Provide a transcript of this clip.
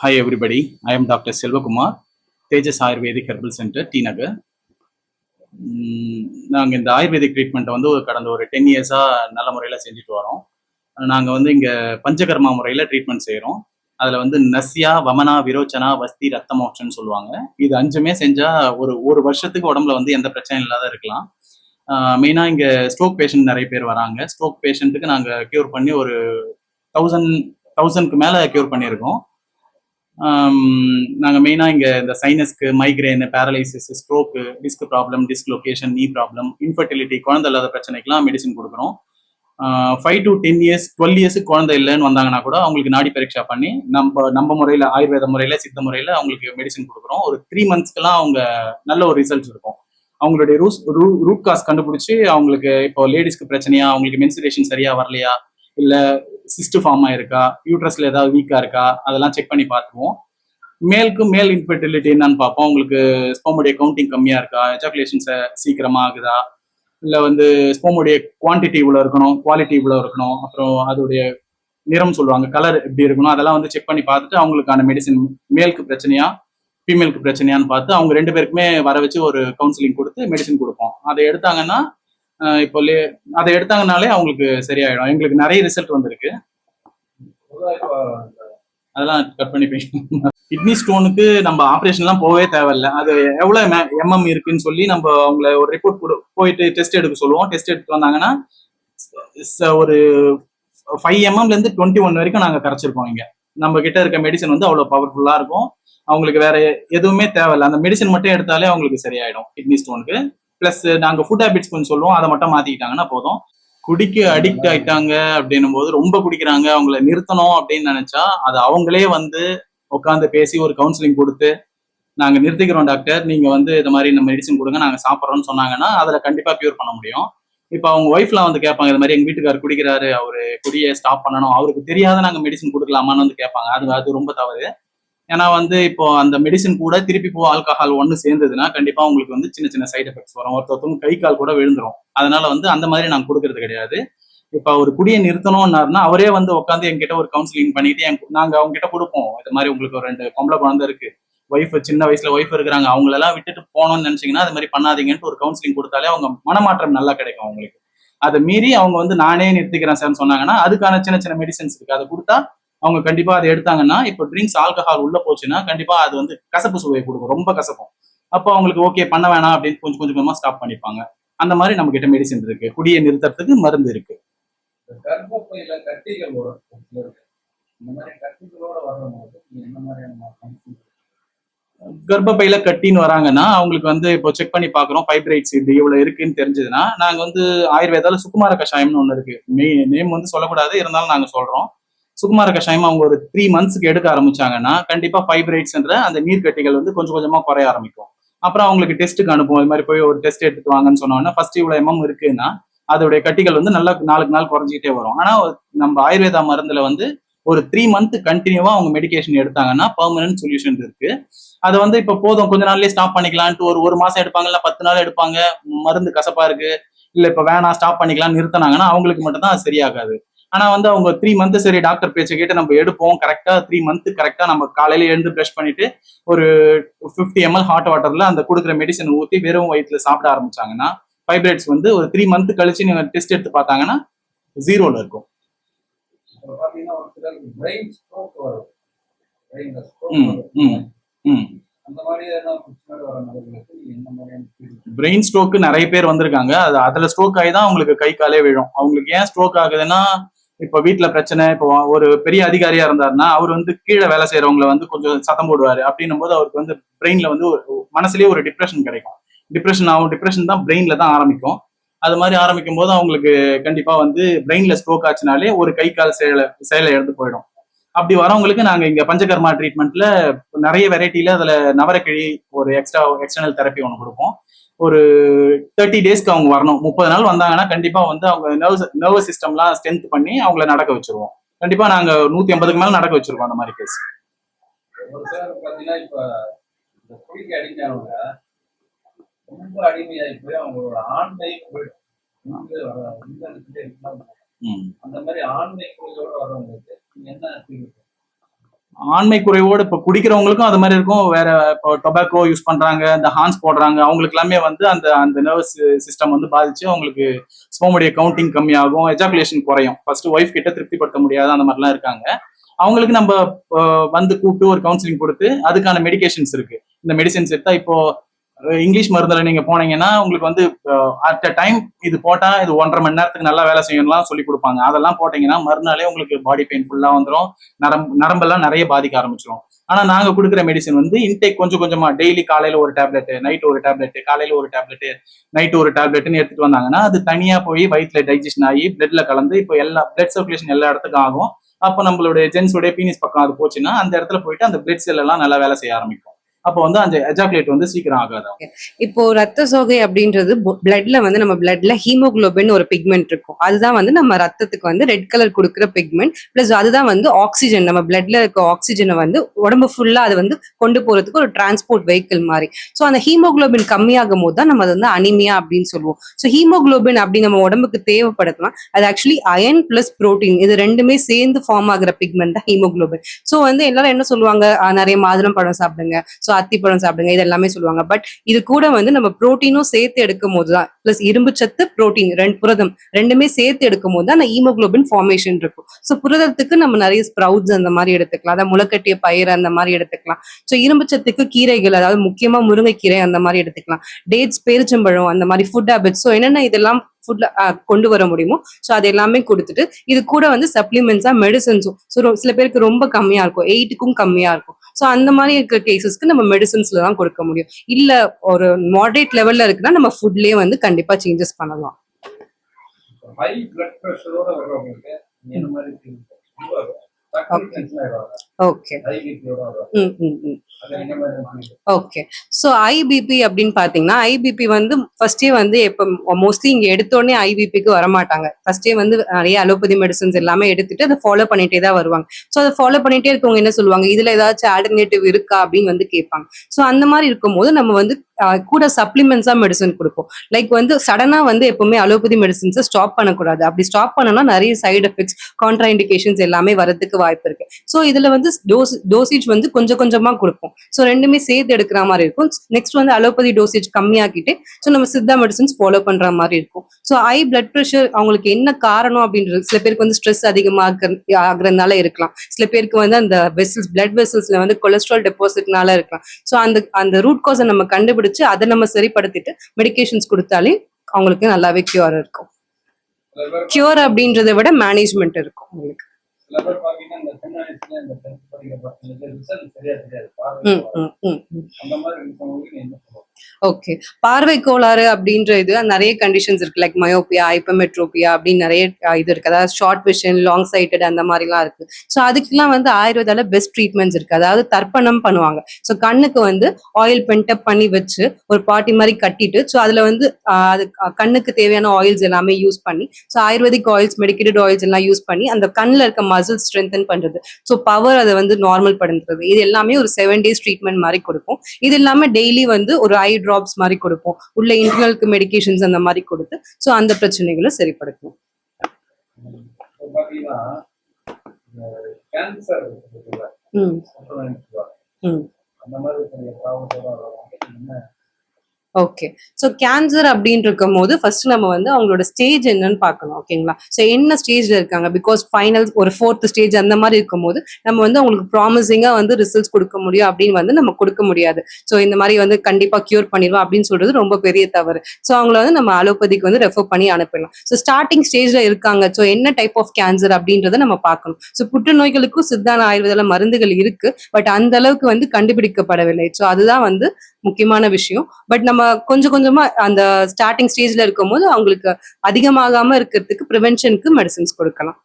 Hi everybody I am doctor Selvakumar Tejas ayurvedic herbal centre T Nagar நாங்கள் இந்த ayurvedic ட்ரீட்மெண்ட்டை வந்து ஒரு கடந்த ஒரு டென் இயர்ஸாக நல்ல முறையில் செஞ்சுட்டு வரோம். நாங்கள் வந்து இங்கே பஞ்சகர்மா முறையில் ட்ரீட்மெண்ட் செய்கிறோம் அதில் வந்து நஸ்யா வமனா விரோச்சனா வஸ்தி ரத்த மோட்சம்னு சொல்லுவாங்க. இது அஞ்சுமே செஞ்சால் ஒரு ஒரு வருஷத்துக்கு உடம்புல வந்து எந்த பிரச்சனையும் இல்லாத இருக்கலாம். மெயினாக இங்கே ஸ்ட்ரோக் பேஷண்ட் நிறைய பேர் வராங்க. ஸ்ட்ரோக் பேஷண்ட்டுக்கு நாங்கள் க்யூர் பண்ணி ஒரு தௌசண்ட் தௌசண்ட்க்கு மேலே க்யூர் பண்ணியிருக்கோம். நாங்கள் மெயினாக இங்கே இந்த சைனஸ்க்கு migraine paralysis stroke disc problem dislocation knee problem infertility குழந்தை இல்லாத பிரச்சனைக்கெல்லாம் மெடிசன் கொடுக்குறோம். Five to ten years twelve இயர்ஸுக்கு குழந்தை இல்லைன்னு வந்தாங்கன்னா கூட அவங்களுக்கு நாடி பரீட்சா பண்ணி நம்ம நம்ம முறையில் ஆயுர்வேத முறையில் சித்த முறையில் அவங்களுக்கு மெடிசன் கொடுக்குறோம். ஒரு த்ரீ மந்த்ஸ்க்கெல்லாம் அவங்க நல்ல ஒரு ரிசல்ட்ஸ் இருக்கும். அவங்களுடைய ரூஸ் ரூ ரூட் காஸ் கண்டுபிடிச்சி அவங்களுக்கு இப்போ லேடிஸ்க்கு பிரச்சனையா அவங்களுக்கு மென்சுரேஷன் சரியா வரலையா இல்லை சிஸ்ட் ஃபார்ம் ஆயிருக்கா? யூட்ரஸ்ல ஏதாவது வீக்கா இருக்கா? அதெல்லாம் செக் பண்ணி பார்த்துருவோம். மேலுக்கு மேல் இன்ஃபர்டிலிட்டி என்னன்னு பார்ப்போம். உங்களுக்கு ஸ்போமோடைய கவுண்டிங் கம்மியா இருக்கா? எஜாகுலேஷன்ஸை சீக்கிரமா ஆகுதா? இல்லை வந்து ஸ்போமோடைய குவான்டிட்டி இவ்வளோ இருக்கணும் குவாலிட்டி இவ்வளோ இருக்கணும் அப்புறம் அதோடைய நிறம் சொல்லுவாங்க கலர் எப்படி இருக்கணும் அதெல்லாம் வந்து செக் பண்ணி பார்த்துட்டு அவங்களுக்கான மெடிசன் மேலுக்கு பிரச்சனையா ஃபீமேலுக்கு பிரச்சனையான்னு பார்த்து அவங்க ரெண்டு பேருக்குமே வர வச்சு ஒரு கவுன்சிலிங் கொடுத்து மெடிசன் கொடுப்போம். அதை எடுத்தாங்கன்னா இப்போ அதை எடுத்தாங்கனாலே அவங்களுக்கு சரியாயிடும். எங்களுக்கு நிறைய ரிசல்ட் வந்திருக்கு. அதெல்லாம் கட் பண்ணி கிட்னி ஸ்டோனுக்கு நம்ம ஆப்ரேஷன்லாம் போகவே தேவையில்ல. அது எவ்வளோ எம்எம் இருக்குன்னு சொல்லி நம்ம அவங்கள ஒரு ரிப்போர்ட் கொடு போயிட்டு டெஸ்ட் எடுக்க சொல்லுவோம். டெஸ்ட் எடுத்து வந்தாங்கன்னா ஒரு ஃபைவ் எம்எம்லேருந்து டுவெண்ட்டி ஒன் வரைக்கும் நாங்கள் கரைச்சிருக்கோம் இங்கே. நம்ம கிட்ட இருக்க மெடிசன் வந்து அவ்வளோ பவர்ஃபுல்லாக இருக்கும். அவங்களுக்கு வேற எதுவுமே தேவையில்ல. அந்த மெடிசன் மட்டும் எடுத்தாலே அவங்களுக்கு சரியாயிடும் கிட்னி ஸ்டோனுக்கு ப்ளஸ் நாங்கள் ஃபுட் ஹேபிட்ஸ் கொஞ்சம் சொல்லுவோம். அதை மட்டும் மாற்றிக்கிட்டாங்கன்னா போதும். குடிக்க அடிக்ட் ஆயிட்டாங்க அப்படின்னும் போது ரொம்ப குடிக்கிறாங்க அவங்கள நிறுத்தணும் அப்படின்னு நினைச்சா அது அவங்களே வந்து உட்காந்து பேசி ஒரு கவுன்சிலிங் கொடுத்து நாங்கள் நிறுத்திக்கிறோம் டாக்டர் நீங்கள் வந்து இந்த மாதிரி இந்த மெடிசன் கொடுங்க நாங்கள் சாப்பிட்றோம்னு சொன்னாங்கன்னா அதில் கண்டிப்பாக பியூர் பண்ண முடியும். இப்போ அவங்க ஒய்ஃப்லாம் வந்து கேட்பாங்க இது மாதிரி எங்கள் வீட்டுக்காரர் குடிக்கிறாரு அவரு குடியை ஸ்டாப் பண்ணணும் அவருக்கு தெரியாத நாங்கள் மெடிசன் கொடுக்கலாமான்னு வந்து கேட்பாங்க. அது அது ரொம்ப தவறு. ஏன்னா வந்து இப்போ அந்த மெடிசன் கூட திருப்பி போ ஆல்கஹால் ஒன்று சேர்ந்ததுன்னா கண்டிப்பா உங்களுக்கு வந்து சின்ன சின்ன சைட் எஃபெக்ட்ஸ் வரும். ஒருத்தவங்க கை கால் கூட விழுந்துரும். அதனால வந்து அந்த மாதிரி நாங்கள் கொடுக்கறது கிடையாது. இப்போ ஒரு குடியை நிறுத்தணும்னாருன்னா அவரே வந்து உட்காந்து எங்கிட்ட ஒரு கவுன்சிலிங் பண்ணிட்டு என் நாங்க அவங்க கிட்ட கொடுப்போம். இது மாதிரி உங்களுக்கு ஒரு ரெண்டு பொம்பளை குழந்தை இருக்கு. ஒய்ஃப் சின்ன வயசுல ஒய்ஃப் இருக்கிறாங்க. அவங்களெல்லாம் விட்டுட்டு போனோம்னு நினைச்சீங்கன்னா அது மாதிரி பண்ணாதீங்கன்ட்டு ஒரு கவுன்சிலிங் கொடுத்தாலே அவங்க மனமாற்றம் நல்லா கிடைக்கும் அவங்களுக்கு. அதை மீறி அவங்க வந்து நானே நிறுத்திக்கிறேன் சார்னு சொன்னாங்கன்னா அதுக்கான சின்ன சின்ன மெடிசன்ஸ் இருக்கு. அதை கொடுத்தா அவங்க கண்டிப்பா அதை எடுத்தாங்கன்னா இப்போ ட்ரிங்க்ஸ் ஆல்கஹால் உள்ள போச்சுன்னா கண்டிப்பா அது வந்து கசப்பு சுவையை கொடுக்கும். ரொம்ப கசப்பும் அப்போ அவங்களுக்கு ஓகே பண்ண வேணாம் அப்படின்னு கொஞ்சம் கொஞ்சமா ஸ்டாப் பண்ணிப்பாங்க. அந்த மாதிரி நம்ம கிட்ட மெடிசன் இருக்கு. குடியை நிறுத்துறதுக்கு மருந்து இருக்கு. கர்ப்பப்பையில கட்டின்னு வராங்கன்னா அவங்களுக்கு வந்து இப்போ செக் பண்ணி பாக்குறோம் ஃபைப்ரைட்ஸ் இது இவ்வளவு இருக்குன்னு தெரிஞ்சதுன்னா நாங்க வந்து ஆயுர்வேதால சுகுமார கஷாயம்னு ஒண்ணு இருக்கு. நேம் வந்து சொல்லக்கூடாது. இருந்தாலும் நாங்க சொல்றோம். சுகுமார கஷாயம் அவங்க ஒரு த்ரீ மந்த்ஸ்க்கு எடுக்க ஆரம்பிச்சாங்கன்னா கண்டிப்பா ஃபைப்ரைட்ஸ்ன்ற அந்த நீர்க்கட்டிகள் வந்து கொஞ்சம் கொஞ்சமா குறைய ஆரம்பிக்கும். அப்புறம் அவங்களுக்கு டெஸ்ட்டுக்கு அனுப்புவோம். இது மாதிரி போய் ஒரு டெஸ்ட் எடுத்துட்டு வாங்கன்னு சொன்னோன்னா ஃபர்ஸ்ட் இவ்வளவு எம்எம் இருக்குன்னா அதோடைய கட்டிகள் வந்து நல்லா நாளுக்கு நாள் குறைஞ்சிக்கிட்டே வரும். ஆனா நம்ம ஆயுர்வேதா மருந்துல வந்து ஒரு த்ரீ மந்த் கண்டினியூவா அவங்க மெடிகேஷன் எடுத்தாங்கன்னா பர்மனன்ட் சொல்யூஷன் இருக்கு. அதை வந்து இப்போ போதும் கொஞ்ச நாள்லயே ஸ்டாப் பண்ணிக்கலான்ட்டு ஒரு ஒரு மாசம் எடுப்பாங்க இல்ல பத்து நாள் எடுப்பாங்க. மருந்து கசப்பா இருக்கு. இல்ல இப்ப வேணாம் ஸ்டாப் பண்ணிக்கலாம் நிறுத்தினாங்கன்னா அவங்களுக்கு மட்டும் தான் சரியாகாது. ஆனா வந்து அவங்க த்ரீ மந்த் சரி டாக்டர் பேச்சை கேட்டு நம்ம எடுப்போம். கரெக்டா த்ரீ மந்த் கரெக்டா நம்ம காலையில எழுந்து ப்ரஷ் பண்ணிட்டு ஒரு ஃபிஃப்டி எம்எல் ஹாட் வாட்டர்ல அந்த கொடுக்குற மெடிசன் ஊற்றி வெறும் வயிற்றுல சாப்பிட ஆரம்பிச்சாங்கன்னா ஃபைப்ரைட்ஸ் வந்து ஒரு த்ரீ மந்த் கழிச்சு நீங்க டெஸ்ட் எடுத்து பார்த்தாங்கன்னா ஜீரோல இருக்கும். பிரெயின் ஸ்ட்ரோக்கு நிறைய பேர் வந்திருக்காங்க. அது அதுல ஸ்ட்ரோக் ஆகி தான் அவங்களுக்கு கை காலே விழும். அவங்களுக்கு ஏன் ஸ்ட்ரோக் ஆகுதுன்னா இப்ப வீட்டுல பிரச்சனை இப்போ ஒரு பெரிய அதிகாரியா இருந்தாருன்னா அவர் வந்து கீழே வேலை செய்யறவங்கள வந்து கொஞ்சம் சத்தம் போடுவாரு. அப்படின்னும் போது அவருக்கு வந்து பிரெயின்ல வந்து மனசுலயே ஒரு டிப்ரெஷன் கிடைக்கும். டிப்ரெஷன் ஆகும். டிப்ரெஷன் தான் பிரெயின்ல தான் ஆரம்பிக்கும். அது மாதிரி ஆரம்பிக்கும் போது அவங்களுக்கு கண்டிப்பா வந்து பிரெயின்ல ஸ்ட்ரோக் ஆச்சுனாலே ஒரு கை கால் செயலை செயலை எடுத்து போயிடும். அப்படி வரவங்களுக்கு நாங்க இங்க பஞ்சகர்மா ட்ரீட்மெண்ட்ல நிறைய வெரைட்டில அதுல நவரக்கிழி ஒரு எக்ஸ்ட்ரா எக்ஸ்டர்னல் தெரப்பி ஒன்று கொடுப்போம். ஒரு தேர்ட்டி டேஸ்க்கு அவங்க வரணும். முப்பது நாள் வந்தாங்கன்னா கண்டிப்பா வந்து அவங்க நர்வஸ் நர்வஸ் சிஸ்டம்லாம் ஸ்ட்ரென்த் பண்ணி அவங்கள நடக்க வச்சிருவோம். கண்டிப்பா நாங்க நூத்தி ஐம்பதுக்கு மேல நடக்க வச்சிருக்கோம் அந்த மாதிரி கேஸ் அந்த மாதிரி நீங்க என்ன ஆண்மை குறைவோடு இப்போ குடிக்கிறவங்களுக்கும் அது மாதிரி இருக்கும். வேற இப்போ டொபாக்கோ யூஸ் பண்றாங்க இந்த ஹான்ஸ் போடுறாங்க. அவங்களுக்கு எல்லாமே வந்து அந்த அந்த நர்வஸ் சிஸ்டம் வந்து பாதிச்சு அவங்களுக்கு ஸ்போமுடைய கவுண்டிங் கம்மியாகும் எஜாகுலேஷன் குறையும். ஃபர்ஸ்ட் ஒய்ஃப் கிட்ட திருப்திப்படுத்த முடியாத அந்த மாதிரிலாம் இருக்காங்க. அவங்களுக்கு நம்ம வந்து கூப்பிட்டு ஒரு கவுன்சிலிங் கொடுத்து அதுக்கான மெடிகேஷன்ஸ் இருக்கு. இந்த மெடிசன்ஸ் எடுத்தா இப்போ இங்கிலீஷ் மருந்துல நீங்க போனீங்கன்னா உங்களுக்கு வந்து அட் அ டைம் இது போட்டா இது ஒன்றரை மணி நேரத்துக்கு நல்லா வேலை செய்யணும்லாம் சொல்லி கொடுப்பாங்க. அதெல்லாம் போட்டீங்கன்னா மறுநாளே உங்களுக்கு பாடி பெயின் ஃபுல்லா வந்துடும் நரம்பு நரம்பெல்லாம் நிறைய பாதிக்க ஆரம்பிச்சிடும் ஆனா நாங்க கொடுக்குற மெடிசன் வந்து இன்டேக் கொஞ்சம் கொஞ்சமா டெய்லி காலையில ஒரு டேப்லெட் நைட் ஒரு டேப்லெட் காலையில ஒரு டேப்லெட் நைட் ஒரு டேப்லெட்னு எடுத்துட்டு வந்தாங்கன்னா அது தனியா போய் வயிற்றுல டைஜஷன் ஆகி பிளட்ல கலந்து இப்போ எல்லா பிளட் சர்க்குலேஷன் எல்லா இடத்துக்கும் ஆகும். அப்போ நம்மளுடைய ஜென்ஸோடைய பீனிஸ் பக்கம் அது போச்சுன்னா அந்த இடத்துல போயிட்டு அந்த பிளட் செல் எல்லாம் நல்லா வேலை செய்ய ஆரம்பிக்கும். அப்போ வந்து அந்த எஜாகுலேட் வந்து சீக்கிரம் ஆகாது. இப்போ ரத்த சோகை அப்படின்றது பிளட்ல வந்து நம்ம பிளட்ல ஹீமோகுளோபின் ஒரு பிக்மெண்ட் இருக்கும். அதுதான் வந்து நம்ம ரத்தத்துக்கு வந்து ரெட் கலர் கொடுக்குற பிக்மெண்ட் பிளஸ் அதுதான் வந்து ஆக்சிஜன் நம்ம பிளட்ல இருக்க ஆக்சிஜனை வந்து உடம்பு ஃபுல்லா அது வந்து கொண்டு போறதுக்கு ஒரு டிரான்ஸ்போர்ட் வெஹிக்கிள் மாதிரி. ஸோ அந்த ஹீமோகுளோபின் கம்மியாகும் போது தான் நம்ம அது வந்து அனிமியா அப்படின்னு சொல்லுவோம். ஸோ ஹீமோகுளோபின் அப்படி நம்ம உடம்புக்கு தேவைப்படுத்தலாம் அது ஆக்சுவலி அயன் பிளஸ் புரோட்டீன் இது ரெண்டுமே சேர்ந்து ஃபார்ம் ஆகுற பிக்மெண்ட் தான் ஹீமோகுளோபின் ஸோ வந்து எல்லாரும் என்ன சொல்லுவாங்க? நிறைய மாதுளம் பழம் சாப்பிடுங்க. ஸோ அத்திப்பழம் சாப்பிடுங்க இது எல்லாமே சொல்லுவாங்க. பட் இது கூட வந்து நம்ம புரோட்டீனும் சேர்த்து எடுக்கும் போது தான் பிளஸ் இரும்பு சத்து புரோட்டீன் ரெண்டு புரதம் ரெண்டுமே சேர்த்து எடுக்கும் போது தான் ஹீமோகுளோபின் ஃபார்மேஷன் இருக்கும். ஸோ புரதத்துக்கு நம்ம நிறைய ஸ்ப்ரவுட்ஸ் அந்த மாதிரி எடுத்துக்கலாம். அதாவது முளைக்கட்டிய பயிர் அந்த மாதிரி எடுத்துக்கலாம். ஸோ இரும்பு சத்துக்கு கீரைகள் அதாவது முக்கியமா முருங்கைக்கீரை அந்த மாதிரி எடுத்துக்கலாம். டேட்ஸ் பேரிச்சம்பழம் அந்த மாதிரி ஃபுட் ஹேபிட்ஸ் ஸோ என்னென்ன இதெல்லாம் ஃபுட்ல கொண்டு வர முடியுமோ? ஸோ அது எல்லாமே கொடுத்துட்டு இது கூட வந்து சப்ளிமெண்ட்ஸா மெடிசன்ஸும் ஸோ சில பேருக்கு ரொம்ப கம்மியா இருக்கும். எயிட்டுக்கும் கம்மியா இருக்கும். ஸோ அந்த மாதிரி இருக்கிற கேசஸ்க்கு நம்ம மெடிசன்ஸ்ல தான் கொடுக்க முடியும். இல்ல ஒரு மாடரேட் லெவல்ல இருக்குன்னா நம்ம ஃபுட்லயே வந்து கண்டிப்பா சேஞ்சஸ் பண்ணலாம். ஹை பிளட் ப்ரெஷரோட வர்றவங்களுக்கு என்ன மாதிரி ஓகே ஓகே ஸோ ஐபிபி அப்படின்னு பார்த்தீங்கன்னா ஐபிபி வந்து ஃபர்ஸ்டே வந்து இப்போ மோஸ்ட்லி இங்கே எடுத்தோடனே ஐபிபிக்கு வரமாட்டாங்க. ஃபர்ஸ்டே வந்து நிறைய அலோபதி மெடிசன்ஸ் எல்லாமே எடுத்துட்டு அதை ஃபாலோ பண்ணிட்டே தான் வருவாங்க. ஸோ அதை ஃபாலோ பண்ணிட்டே இருக்கவங்க என்ன சொல்லுவாங்க? இதுல ஏதாச்சும் ஆல்டர்னேட்டிவ் இருக்கா அப்படின்னு வந்து கேட்பாங்க. ஸோ அந்த மாதிரி இருக்கும்போது நம்ம வந்து கூட சப்ளிமெண்ட்ஸா மெடிசன் கொடுப்போம் லைக் வந்து சடனா வந்து எப்பவுமே அலோபதி மெடிசன்ஸை ஸ்டாப் பண்ணக்கூடாது. அப்படி ஸ்டாப் பண்ணனா நிறைய சைடு எஃபெக்ட்ஸ் கான்ட்ரா இண்டிகேஷன்ஸ் எல்லாமே வரதுக்கு வாய்ப்பு இருக்கு. ஸோ இதுல வந்து டோஸ் டோசேஜ் வந்து கொஞ்சம் கொஞ்சமா கொடுப்போம் ஸோ ரெண்டுமே சேர்த்து எடுக்கிற மாதிரி இருக்கும். நெக்ஸ்ட் வந்து அலோபதி டோசேஜ் கம்மியாக்கிட்டு ஸோ நம்ம சித்தா மெடிசன்ஸ் ஃபாலோ பண்ற மாதிரி இருக்கும். ஸோ ஹை பிளட் ப்ரெஷர் அவங்களுக்கு என்ன காரணம் அப்படின்றது சில பேருக்கு வந்து ஸ்ட்ரெஸ் அதிகமாக ஆகுறதுனால இருக்கலாம். சில பேருக்கு வந்து அந்த வெசல்ஸ் பிளட் வெசல்ஸ்ல வந்து கொலஸ்ட்ரால் டெபாசிட்னால இருக்கலாம். ஸோ அந்த அந்த ரூட் காஸை நம்ம கண்டுபிடிச்சு அதை நம்ம சரிப்படுத்திட்டு மெடிகேஷன்ஸ் கொடுத்தாலே அவங்களுக்கு நல்லாவே கியூர் இருக்கும். கியூர் அப்படின்றத விட மேனேஜ்மெண்ட் இருக்கும் உங்களுக்கு. சில பேர் பாத்தீங்கன்னா இந்த சின்ன வயசுல இந்த டென்த் படிக்கிற பசங்களுக்கு ரிசல்ட் சரியா தெரியாது. பார்வை அந்த மாதிரி இருக்கவங்களுக்கு என்ன சொல்லுவாங்க ஓகே. பார்வை கோளாறு அப்படின்ற இது நிறைய கண்டிஷன்ஸ் இருக்கு. லைக் மயோபியா ஹைப்பமெட்ரோபியா அப்படின்னு நிறைய இது இருக்கு. அதாவது ஷார்ட் விஷன் லாங் சைட்டட் அந்த மாதிரிலாம் இருக்கு. ஸோ அதுக்கெல்லாம் வந்து ஆயுர்வேதால பெஸ்ட் ட்ரீட்மெண்ட்ஸ் இருக்கு. அதாவது தர்ப்பணம் பண்ணுவாங்க. ஸோ கண்ணுக்கு வந்து ஆயில் பென்டப் பண்ணி வச்சு ஒரு பாட்டி மாதிரி கட்டிட்டு ஸோ அதுல வந்து அது கண்ணுக்கு தேவையான ஆயில்ஸ் எல்லாமே யூஸ் பண்ணி so ayurvedic oils medicated oils எல்லாம் யூஸ் பண்ணி அந்த கண்ணில் இருக்க மசில் ஸ்ட்ரென்தன் பண்றது. ஸோ பவர் அதை வந்து நார்மல் படுத்துறது. இது எல்லாமே ஒரு செவன் டேஸ் ட்ரீட்மெண்ட் மாதிரி கொடுப்போம் இது இல்லாம டெய்லி வந்து ஒரு ஐ டிராப்ஸ் மாதிரி கொடுப்போம் உள்ள இன்டர்னலுக்கு மெடிகேஷன்ஸ் அந்த மாதிரி கொடுத்து ஸோ அந்த பிரச்சனைகளை சரிப்படுத்தும். கேன்சர் ஓகே ஸோ கேன்சர் அப்படின்னு இருக்கும் போது ஃபர்ஸ்ட் நம்ம வந்து அவங்களோட ஸ்டேஜ் என்னன்னு பார்க்கணும் ஓகேங்களா ஸோ என்ன ஸ்டேஜ்ல இருக்காங்க? பிகாஸ் ஃபைனல் ஒரு ஃபோர்த் ஸ்டேஜ் அந்த மாதிரி இருக்கும்போது நம்ம வந்து அவங்களுக்கு ப்ராமிசிங்கா வந்து ரிசல்ட்ஸ் கொடுக்க முடியும் அப்படின்னு வந்து நம்ம கொடுக்க முடியாது. ஸோ இந்த மாதிரி வந்து கண்டிப்பா கியூர் பண்ணிடுவோம் அப்படின்னு சொல்றது ரொம்ப பெரிய தவறு. ஸோ அவங்கள வந்து நம்ம அலோபதிக்கு வந்து ரெஃபர் பண்ணி அனுப்பிடலாம். ஸோ ஸ்டார்டிங் ஸ்டேஜ்ல இருக்காங்க. ஸோ என்ன டைப் ஆஃப் கேன்சர் அப்படின்றத நம்ம பார்க்கணும். ஸோ புற்றுநோய்களுக்கும் சித்தான ஆயுர்வேதால மருந்துகள் இருக்கு. பட் அந்த அளவுக்கு வந்து கண்டுபிடிக்கப்படவில்லை. ஸோ அதுதான் வந்து முக்கியமான விஷயம். பட் நம்ம கொஞ்சம் கொஞ்சமா அந்த ஸ்டார்டிங் ஸ்டேஜ்ல இருக்கும்போது அவங்களுக்கு அதிகமாகாம இருக்கிறதுக்கு ப்ரிவென்ஷனுக்கு மெடிசன்ஸ் கொடுக்கலாம்.